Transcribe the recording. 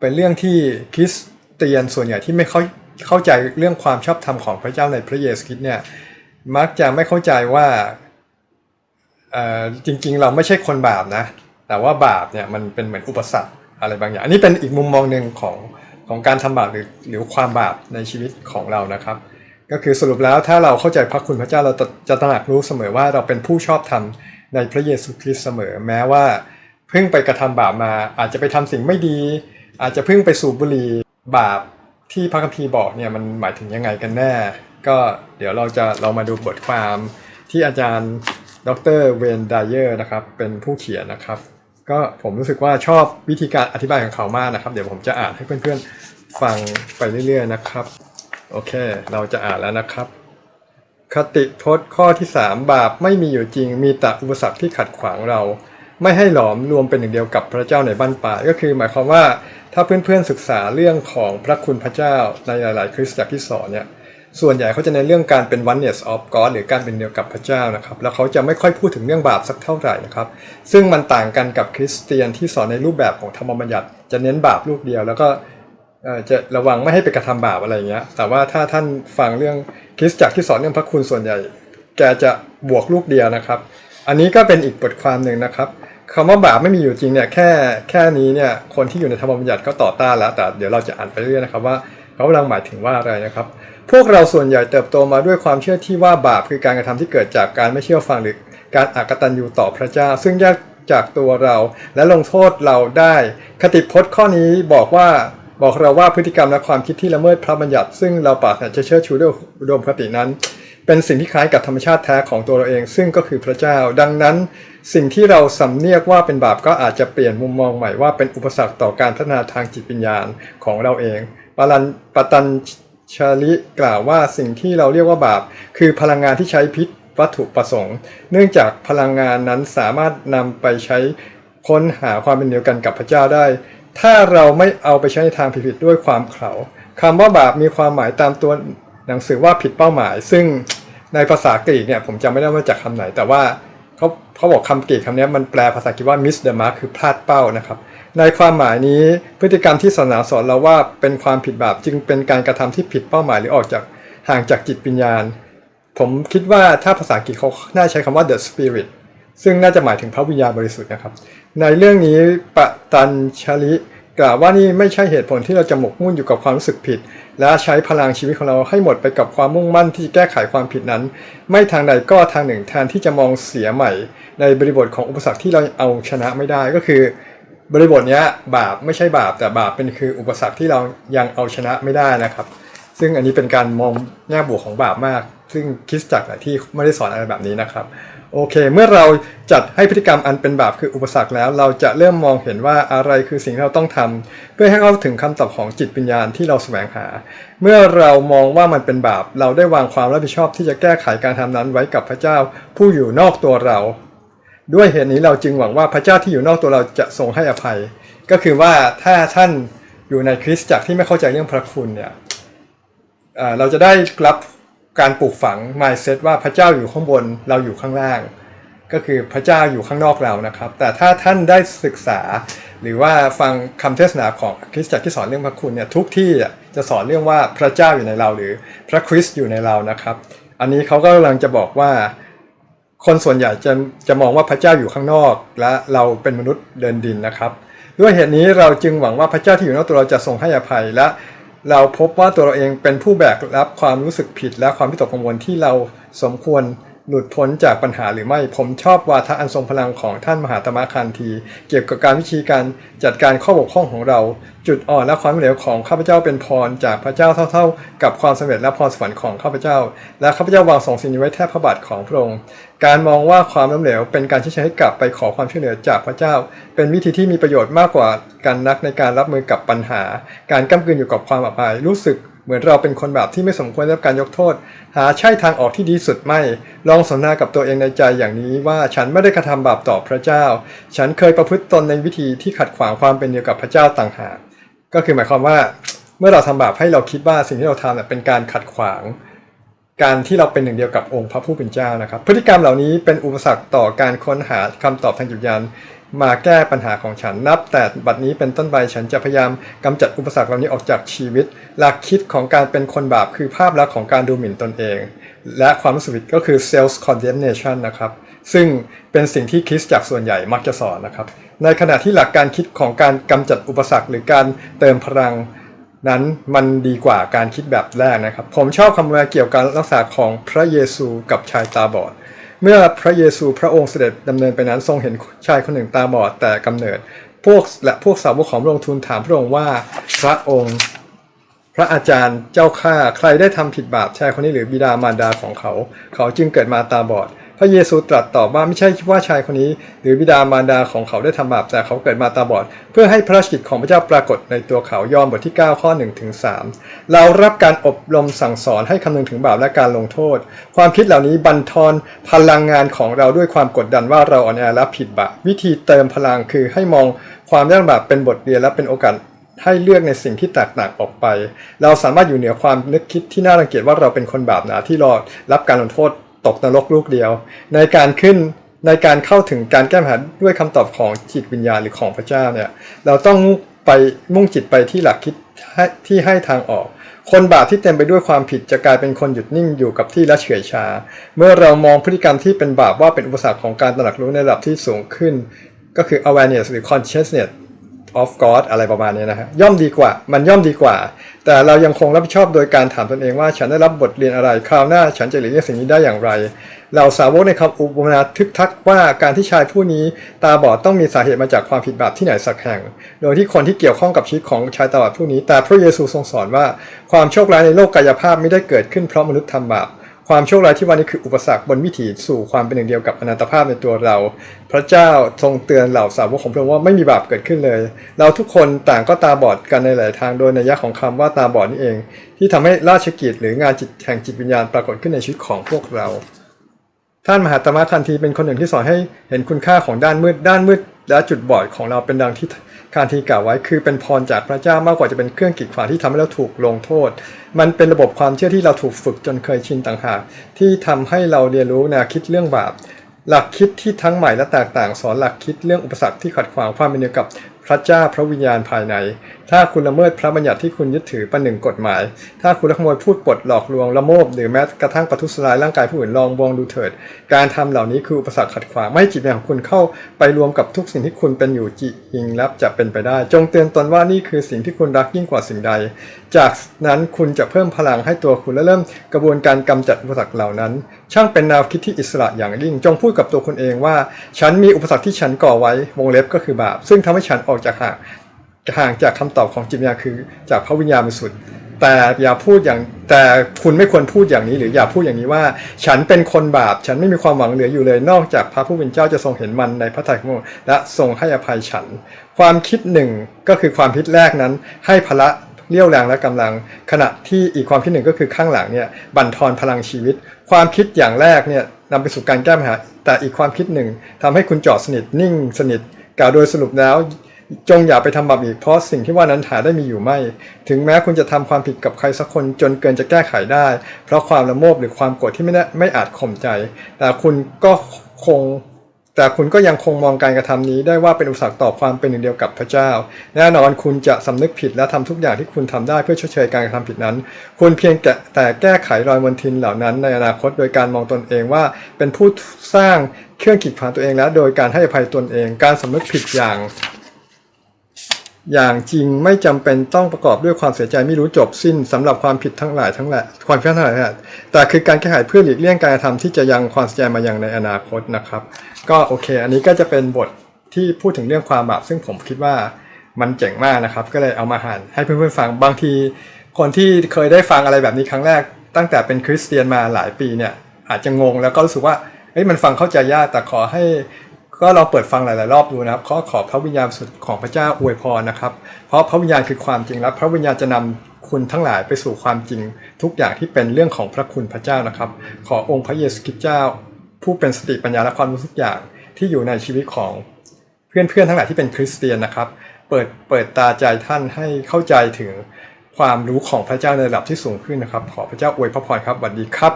เป็นเรื่องที่คริสเตียนส่วนใหญ่ที่ไม่เข้าเข้าใจเรื่องความชอบธรรมของพระเจ้าในพระเยซูคริสต์เนี่ยมักจะไม่เข้าใจว่าจริงๆ เราไม่ใช่คนบาปนะ แต่ว่าบาปเนี่ยมันเป็นเหมือนอุปสรรคอะไรบางอย่าง อันนี้เป็นอีกมุมมองหนึ่งของของการทำบาปหรือหรือความบาปในชีวิตของเรานะครับ ก็คือสรุปแล้วถ้าเราเข้าใจพระคุณพระเจ้าเราจะจะตระหนักรู้เสมอว่าเราเป็นผู้ชอบธรรมในพระเยซูคริสต์เสมอ แม้ว่าเพิ่งไปกระทำบาปมาอาจจะไปทำสิ่งไม่ดี อาจจะเพิ่งไปสูบบุหรี่บาปที่พระคัมภีร์บอกเนี่ยมันหมายถึงยังไงกันแน่ ก็เดี๋ยวเราจะเรามาดูบทความที่อาจารย์ดรเวนไดเยอร์นะครับเป็นผู้เขียนนะครับ ก็ผมรู้สึกว่าชอบวิธีการอธิบายของเขามากนะครับ เดี๋ยวผมจะอ่านให้เพื่อนๆฟังไปเรื่อยๆนะครับ โอเค เราจะอ่านแล้วนะครับ คติพจน์ข้อที่ 3 บาปไม่มีอยู่จริง มีแต่อุปสรรคที่ขัดขวางเรา ไม่ให้หลอมรวมเป็นหนึ่งเดียวกับพระเจ้าในบ้านปลาก็คือ หมายความว่า ถ้าเพื่อนๆศึกษาเรื่องของพระคุณพระเจ้าในหลาย ๆ คริสตจักรที่สอนเนี่ยส่วนใหญ่เขาจะในเรื่องการเป็น oneness of God หรือการเป็นเดียวกับพระเจ้านะครับ แล้วเขาจะไม่ค่อยพูดถึงเรื่องบาปสักเท่าไหร่นะครับ ซึ่งมันต่างกันกับคริสเตียนที่สอนในรูปแบบของธรรมบัญญัติ จะเน้นบาปลูกเดียว แล้วก็จะระวังไม่ให้ไปกระทำบาปอะไรอย่างเงี้ย แต่ว่าถ้าท่านฟังเรื่องคริสตจักรที่สอนเรื่องพระคุณส่วนใหญ่ แกจะบวกลูกเดียวนะครับ อันนี้ก็เป็นอีกบทความหนึ่งนะครับ คำว่าบาปไม่มีอยู่จริงเนี่ยแค่แค่นี้เนี่ยคนที่อยู่ในธรรมบัญญัติก็ต่อต้านแล้วแต่เดี๋ยวเราจะอ่านไปเรื่อยนะครับว่าเขากำลังหมายถึงว่าอะไรนะครับ พวกเราส่วนใหญ่เติบโตมาด้วยความเชื่อที่ว่าบาปคือการกระทำที่เกิดจากการไม่เชื่อฟังหรือการอากตันยูต่อพระเจ้า ซึ่งแยกจากตัวเราและลงโทษเราได้ คติพจน์ข้อนี้บอกว่าบอกเราว่าพฤติกรรมและความคิดที่ละเมิดพระบัญญัติ ซึ่งเราปรารถนาจะเชื่อชูด้วยอุดมคตินั้น เป็นสิ่งที่คล้ายกับธรรมชาติแท้ของตัวเราเอง ซึ่งก็คือพระเจ้า ดังนั้น สิ่งที่เราสำเนียกว่าเป็นบาปก็อาจจะเปลี่ยนมุมมองใหม่ว่าเป็นอุปสรรคต่อการพัฒนาทางจิตวิญญาณของเราเองปรันปตันชาลิกล่าวว่าสิ่งที่เราเรียกว่าบาป คือพลังงานที่ใช้พิษวัตถุประสงค์ เนื่องจากพลังงานนั้นสามารถนำไปใช้ค้นหาความเป็นเดียวกันกับพระเจ้าได้ ถ้าเราไม่เอาไปใช้ในทางผิดๆด้วยความเขาคำว่าบาปมีความหมายตามตัว หนังสือว่าผิดเป้าหมาย ซึ่งในภาษากรีกเนี่ยผมจำไม่ได้ว่าจากคำไหน แต่ว่าเขาเขาบอกคำกรีกคำนี้มันแปลภาษาอังกว่า miss the mark คือพลาดเป้านะครับ ในความหมายนี้พฤติกรรมที่ศาสนาสอนเราว่าเป็นความผิดบาปจึงเป็นการกระทำที่ผิดเป้าหมายหรือออกจากห่างจากจิตวิญญาณ ผมคิดว่าถ้าภาษาอังกฤษเขาน่าใช้คำว่า the spirit ซึ่งน่าจะหมายถึงพระวิญญาณบริสุทธิ์นะครับ ในเรื่องนี้ปตันชลิ กล่าวว่านี่ไม่ใช่เหตุผลที่เราจะหมกมุ่นอยู่กับความรู้สึกผิด และใช้พลังชีวิตของเราให้หมดไปกับความมุ่งมั่นที่จะแก้ไขความผิดนั้น ไม่ทางใดก็ทางหนึ่งแทนที่จะมองเสียใหม่ ในบริบทของอุปสรรคที่เราเอาชนะไม่ได้ก็คือ บริบทนี้บาปไม่ใช่บาปแต่บาปเป็นคืออุปสรรคที่เรายังเอาชนะไม่ได้นะครับ ซึ่งอันนี้เป็นการมองแง่บวกของบาปมาก ซึ่งคริสตจักรที่ไม่ได้สอนอะไรแบบนี้นะครับ โอเค เมื่อเราจัดให้พฤติกรรมอันเป็นบาปคืออุปสรรคแล้ว เราจะเริ่มมองเห็นว่าอะไรคือสิ่งที่เราต้องทำเพื่อให้เข้าถึงคำตอบของจิตวิญญาที่เราแสวงหา เมื่อเรามองว่ามันเป็นบาป เราได้วางความรับผิดชอบที่จะแก้ไขการทำนั้นไว้กับพระเจ้า ผู้อยู่นอกตัวเรา ด้วยเหตุนี้เราจึงหวังว่าพระเจ้าที่อยู่นอกตัวเราจะทรงให้อภัย ก็คือว่าถ้าท่านอยู่ในคริสตจักรที่ไม่เข้าใจเรื่องพระคุณเนี่ยเอ่อเราจะได้รับ การปลูกฝัง mindset ว่าพระเจ้าอยู่ข้างบนเราอยู่ข้างล่าง ก็คือพระเจ้าอยู่ข้างนอกเรานะครับ แต่ถ้าท่านได้ศึกษา หรือว่าฟังคำเทศนาของคริสตจักรที่สอนเรื่องพระคุณเนี่ยทุกที่จะสอนเรื่องว่าพระเจ้าอยู่ในเราหรือพระคริสต์อยู่ในเรานะครับ อันนี้เขาก็กำลังจะบอกว่าคนส่วนใหญ่จะจะมองว่าพระเจ้าอยู่ข้างนอก และเราเป็นมนุษย์เดินดินนะครับ ด้วยเหตุนี้เราจึงหวังว่าพระเจ้าที่อยู่นอกตัวเราจะทรงให้อภัยและ เราพบว่าตัวเราเองเป็นผู้แบกรับความรู้สึกผิดและความวิตกกังวลที่เราสมควร หลุดพ้นจากปัญหาหรือไม่ ผมชอบวาทะอันทรงพลังของท่านมหาตมะคันธีเกี่ยวกับการวิธีการจัดการข้อบกพร่องของเรา จุดอ่อนและความเหลวของข้าพเจ้าเป็นพรจากพระเจ้าเท่า ๆ กับความสำเร็จและพรสวรรค์ของข้าพเจ้า และข้าพเจ้าวางสองสิ่งนี้ไว้แทบพระบาทของพระองค์การมองว่าความล้มเหลวเป็นการที่ใช้ให้กลับไปขอความช่วยเหลือจากพระเจ้า เป็นวิธีที่มีประโยชน์มากกว่าการนักในการรับมือกับปัญหา การก้ำกลืนอยู่กับความอับอายรู้สึก เหมือนเราเป็นคนแบบที่ไม่สมควรได้รับการยกโทษ หาใช่ทางออกที่ดีสุดไม่ ลองสนทนากับตัวเองในใจอย่างนี้ว่าฉันไม่ได้กระทำบาปต่อพระเจ้า ฉันเคยประพฤติตนในวิธีที่ขัดขวางความเป็นเดียวกับพระเจ้าต่างหาก ก็คือหมายความว่า เมื่อเราทำบาปให้เราคิดว่าสิ่งที่เราทำเป็นการขัดขวาง การที่เราเป็นหนึ่งเดียวกับองค์พระผู้เป็นเจ้านะครับ พฤติกรรมเหล่านี้เป็นอุปสรรคต่อการค้นหาคำตอบทางจิตวิญญาณมาแก้ปัญหาของฉันนับ แต่บัดนี้เป็นต้นไปฉันจะพยายามกำจัดอุปสรรคเหล่านี้ออกจากชีวิต หลักคิดของการเป็นคนบาปคือภาพลักษณ์ของการดูหมิ่นตนเอง และความรู้สึกก็คือ self condemnation นะครับซึ่งเป็นสิ่งที่คริสจักส่วนใหญ่มักจะสอนนะครับ ในขณะที่หลักการคิดของการกำจัดอุปสรรคหรือการเติมพลัง นั้นมันดีกว่าการคิดแบบแรกนะครับ ผมชอบคำแปลเกี่ยวกับรักษาของพระเยซูกับชายตาบอด เมื่อพระเยซูพระองค์เสด็จดำเนินไปนั้นทรงเห็นชายคนหนึ่งตาบอดแต่กำเนิด พวกและพวกสาวกของพระองค์ทูลถามพระองค์ว่าพระองค์พระอาจารย์เจ้าข้าใครได้ทำผิดบาปชายคนนี้หรือบิดามารดาของเขา เขาจึงเกิดมาตาบอด พระเยซูตรัสตอบว่าไม่ใช่ว่าชายคนนี้ หรือบิดามารดาของเขาได้ทำบาปแต่เขาเกิดมาตาบอด เพื่อให้พระราชกิจของพระเจ้าปรากฏในตัวเขายอห์นบทที่ 9 ข้อ1ถึง3เรารับการอบรมสั่งสอนให้คำนึงถึงบาปและการลงโทษ ความคิดเหล่านี้บันทอนพลังงานของเราด้วยความกดดันว่าเราอ่อนแอและผิดบาปวิธีเติมพลังคือให้มองความยากลำบากเป็นบทเรียนและเป็นโอกาสให้เลือกในสิ่งที่แตกต่างออกไป เราสามารถอยู่เหนือความนึกคิดที่น่ารังเกียจว่าเราเป็นคนบาปหนาที่รอรับการลงโทษ ตกนรกลูกเดียว ในการขึ้นในการเข้าถึงการแก้ปัญหาด้วยคำตอบของจิตวิญญาณหรือของพระเจ้าเนี่ยเราต้องไปมุ่งจิตไปที่หลักคิดที่ให้ทางออก คนบาปที่เต็มไปด้วยความผิดจะกลายเป็นคนหยุดนิ่งอยู่กับที่และเฉื่อยชา เมื่อเรามองพฤติกรรมที่เป็นบาปว่าเป็นอุปสรรคของการตระหนักรู้ในระดับที่สูงขึ้น ก็คือ awareness หรือ consciousness of God อะไรประมาณนี้นะฮะย่อมดีกว่า มันย่อมดีกว่า แต่เรายังคงรับผิดชอบโดยการถามตนเองว่าฉันได้รับบทเรียนอะไร คราวหน้าฉันจะหลีกเลี่ยงสิ่งนี้ได้อย่างไร เราสาวกในคำอุปมาทึกทักว่าการที่ชายผู้นี้ตาบอดต้องมีสาเหตุมาจากความผิดบาปที่ไหนสักแห่ง โดยที่คนที่เกี่ยวข้องกับชีวิตของชายตาบอดผู้นี้ แต่พระเยซูทรงสอนว่า ความโชคร้ายในโลกกายภาพไม่ได้เกิดขึ้นเพราะมนุษย์ทำบาป ความโชคร้ายที่ว่านี้คืออุปสรรคบนวิถีสู่ความเป็นหนึ่งเดียวกับอนันตภาพในตัวเรา พระเจ้าทรงเตือนเหล่าสาวกของพระองค์ว่าไม่มีบาปเกิดขึ้นเลย เราทุกคนต่างก็ตาบอดกันในหลายทางโดยนัยะของคำว่าตาบอดนี่เอง ที่ทำให้ราชกิจหรืองานจิตแห่งจิตวิญญาณปรากฏขึ้นในชีวิตของพวกเรา ท่านมหาตมะคันธีเป็นคนหนึ่งที่สอนให้เห็นคุณค่าของด้านมืดด้านมืด และจุดบอดของเราเป็นดังที่คารทีกล่าวไว้คือเป็นพรจากพระเจ้ามากกว่าจะเป็นเครื่องกีดขวางที่ทำให้เราถูกลงโทษ มันเป็นระบบความเชื่อที่เราถูกฝึกจนเคยชินต่างหากที่ทำให้เราเรียนรู้แนวคิดเรื่องบาปหลักคิดที่ทั้งใหม่และแตกต่างสอนหลักคิดเรื่องอุปสรรคที่ขัดขวางความเป็นเดียวกับ ระเจ้าพระวิญญาณภายใน ถ้าคุณละเมิดพระบัญญัติที่คุณยึดถือประหนึ่งกฎหมาย ถ้าคุณละขโมยพูดปดหลอกลวงละโมบหรือแม้กระทั่งประทุษร้ายร่างกายผู้อื่นลองมองดูเถิด การทำเหล่านี้คืออุปสรรคขัดขวางไม่ให้จิตวิญญาณของคุณเข้าไปรวมกับทุกสิ่งที่คุณเป็นอยู่จริงและจะเป็นไปได้ จงเตือนตนว่านี่คือสิ่งที่คุณรักยิ่งกว่าสิ่งใด จากนั้นคุณจะเพิ่มพลังให้ตัวคุณและเริ่มกระบวนการกำจัดอุปสรรคเหล่านั้น ช่างเป็นแนวคิดที่อิสระอย่างยิ่ง จงพูดกับตัวคุณเองว่า ฉันมีอุปสรรคที่ฉันก่อไว้วงเล็บก็คือบาป ซึ่งทำให้ฉันออกจากห่างห่างจากคำตอบของจิตวิญญาณคือจากพระวิญญาณบริสุทธิ์แต่อย่าพูดอย่างแต่คุณไม่ควรพูดอย่างนี้ หรืออย่าพูดอย่างนี้ว่า ฉันเป็นคนบาป ฉันไม่มีความหวังเหลืออยู่เลย นอกจากพระผู้เป็นเจ้าจะทรงเห็นมันในพระทัยของพระองค์และทรงให้อภัยฉัน ความคิดหนึ่งก็คือความคิดแรกนั้น ให้พละ เรี่ยวแรงและกำลัง ขณะที่อีกความคิดหนึ่งก็คือข้างหลังเนี่ยบั่นทอนพลังชีวิต ความคิดอย่างแรกเนี่ยนำไปสู่การแก้ปัญหา แต่อีกความคิดหนึ่งทำให้คุณจอดสนิทนิ่งสนิทกล่าวโดยสรุปแล้วจงอย่าไปทำบาปอีกเพราะสิ่งที่ว่านั้นหาได้มีอยู่ไม่ ถึงแม้คุณจะทำความผิดกับใครสักคนจนเกินจะแก้ไขได้ เพราะความละโมบหรือความโกรธที่ไม่ได้ไม่อาจข่มใจ แต่คุณก็คง แต่คุณก็ยังคงมองการกระทำนี้ได้ว่าเป็นอุปสรรคต่อความเป็นหนึ่งเดียวกับพระเจ้า แน่นอนคุณจะสำนึกผิดและทำทุกอย่างที่คุณทำได้เพื่อชดเชยการกระทำผิดนั้น คุณเพียงแต่แตแก้ไขรอยมนทินเหล่านั้นในอนาคตโดยการมองตนเองว่าเป็นผู้สร้างเครื่องกีดขวางตัวเองแล้ว โดยการให้อภัยตนเอง การสำนึกผิดอย่าง อย่างจริงไม่จำเป็นต้องประกอบด้วยความเสียใจไม่รู้จบสิ้นสำหรับความผิดทั้งหลายทั้งแหละความผิดทั้งหลายทั้งแหละแต่คือการแก้ไขเพื่อหลีกเลี่ยงการกระทำที่จะยังความเสียใจมาอย่างในอนาคตนะครับ ก็โอเค อันนี้ก็จะเป็นบทที่พูดถึงเรื่องความบาปซึ่งผมคิดว่ามันเจ๋งมากนะครับ ก็เลยเอามาหันให้เพื่อนๆฟังบางที คนที่เคยได้ฟังอะไรแบบนี้ครั้งแรก ตั้งแต่เป็นคริสเตียนมาหลายปีเนี่ยอาจจะงงแล้วก็รู้สึกว่าเอ้ยมันฟังเข้าใจยากแต่ขอให้ ก็ลองเปิดฟังหลาย ๆ รอบดูนะครับขอขอบพระวิญญาณสุดของพระเจ้าอวยพรนะครับ เพราะพระวิญญาณคือความจริงและพระวิญญาณจะนำคุณทั้งหลายไปสู่ความจริง ทุกอย่างที่เป็นเรื่องของพระคุณพระเจ้านะครับ ขอองค์พระเยซูคริสต์เจ้า ผู้เป็นสติปัญญาและความรู้ทุกอย่างที่อยู่ในชีวิตของเพื่อน ๆ ทั้งหลายที่เป็นคริสเตียนนะครับ เปิดเปิดตาใจท่านให้เข้าใจถึงความรู้ของพระเจ้าในระดับที่สูงขึ้นนะครับ ขอพระเจ้าอวยพระพรครับสวัสดีครับ